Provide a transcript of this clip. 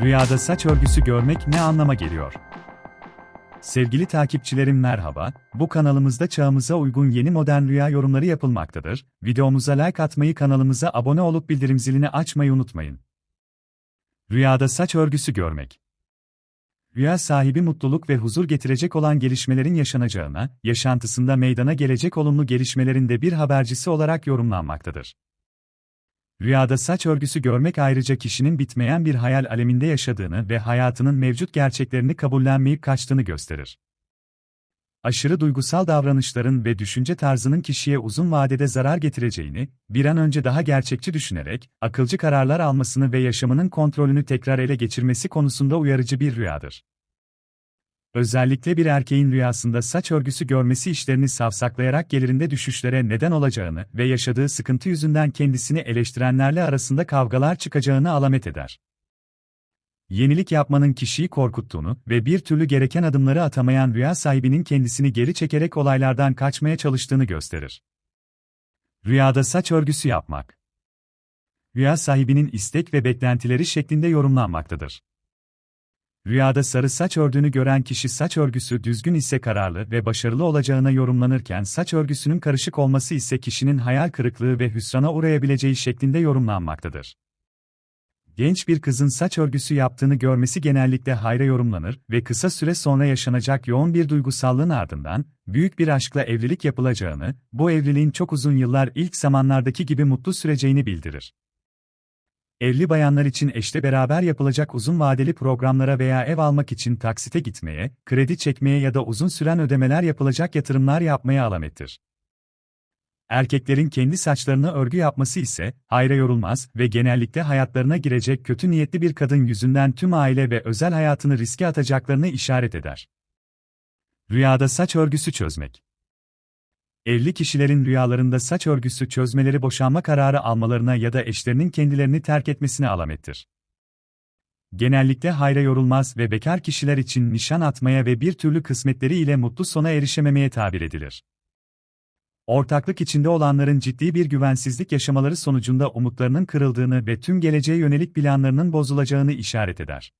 Rüyada saç örgüsü görmek ne anlama geliyor? Sevgili takipçilerim merhaba, bu kanalımızda çağımıza uygun yeni modern rüya yorumları yapılmaktadır. Videomuza like atmayı kanalımıza abone olup bildirim zilini açmayı unutmayın. Rüyada saç örgüsü görmek. Rüya sahibi mutluluk ve huzur getirecek olan gelişmelerin yaşanacağına, yaşantısında meydana gelecek olumlu gelişmelerin de bir habercisi olarak yorumlanmaktadır. Rüyada saç örgüsü görmek ayrıca kişinin bitmeyen bir hayal aleminde yaşadığını ve hayatının mevcut gerçeklerini kabullenmeyip kaçtığını gösterir. Aşırı duygusal davranışların ve düşünce tarzının kişiye uzun vadede zarar getireceğini, bir an önce daha gerçekçi düşünerek, akılcı kararlar almasını ve yaşamının kontrolünü tekrar ele geçirmesi konusunda uyarıcı bir rüyadır. Özellikle bir erkeğin rüyasında saç örgüsü görmesi işlerini savsaklayarak gelirinde düşüşlere neden olacağını ve yaşadığı sıkıntı yüzünden kendisini eleştirenlerle arasında kavgalar çıkacağını alamet eder. Yenilik yapmanın kişiyi korkuttuğunu ve bir türlü gereken adımları atamayan rüya sahibinin kendisini geri çekerek olaylardan kaçmaya çalıştığını gösterir. Rüyada saç örgüsü yapmak Rüya sahibinin istek ve beklentileri şeklinde yorumlanmaktadır. Rüyada sarı saç ördüğünü gören kişi saç örgüsü düzgün ise kararlı ve başarılı olacağına yorumlanırken saç örgüsünün karışık olması ise kişinin hayal kırıklığı ve hüsrana uğrayabileceği şeklinde yorumlanmaktadır. Genç bir kızın saç örgüsü yaptığını görmesi genellikle hayra yorumlanır ve kısa süre sonra yaşanacak yoğun bir duygusallığın ardından, büyük bir aşkla evlilik yapılacağını, bu evliliğin çok uzun yıllar ilk zamanlardaki gibi mutlu süreceğini bildirir. Evli bayanlar için eşle beraber yapılacak uzun vadeli programlara veya ev almak için taksite gitmeye, kredi çekmeye ya da uzun süren ödemeler yapılacak yatırımlar yapmaya alamettir. Erkeklerin kendi saçlarını örgü yapması ise, hayra yorulmaz ve genellikle hayatlarına girecek kötü niyetli bir kadın yüzünden tüm aile ve özel hayatını riske atacaklarını işaret eder. Rüyada saç örgüsü çözmek Evli kişilerin rüyalarında saç örgüsü çözmeleri boşanma kararı almalarına ya da eşlerinin kendilerini terk etmesine alamettir. Genellikle hayra yorulmaz ve bekar kişiler için nişan atmaya ve bir türlü kısmetleri ile mutlu sona erişememeye tabir edilir. Ortaklık içinde olanların ciddi bir güvensizlik yaşamaları sonucunda umutlarının kırıldığını ve tüm geleceğe yönelik planlarının bozulacağını işaret eder.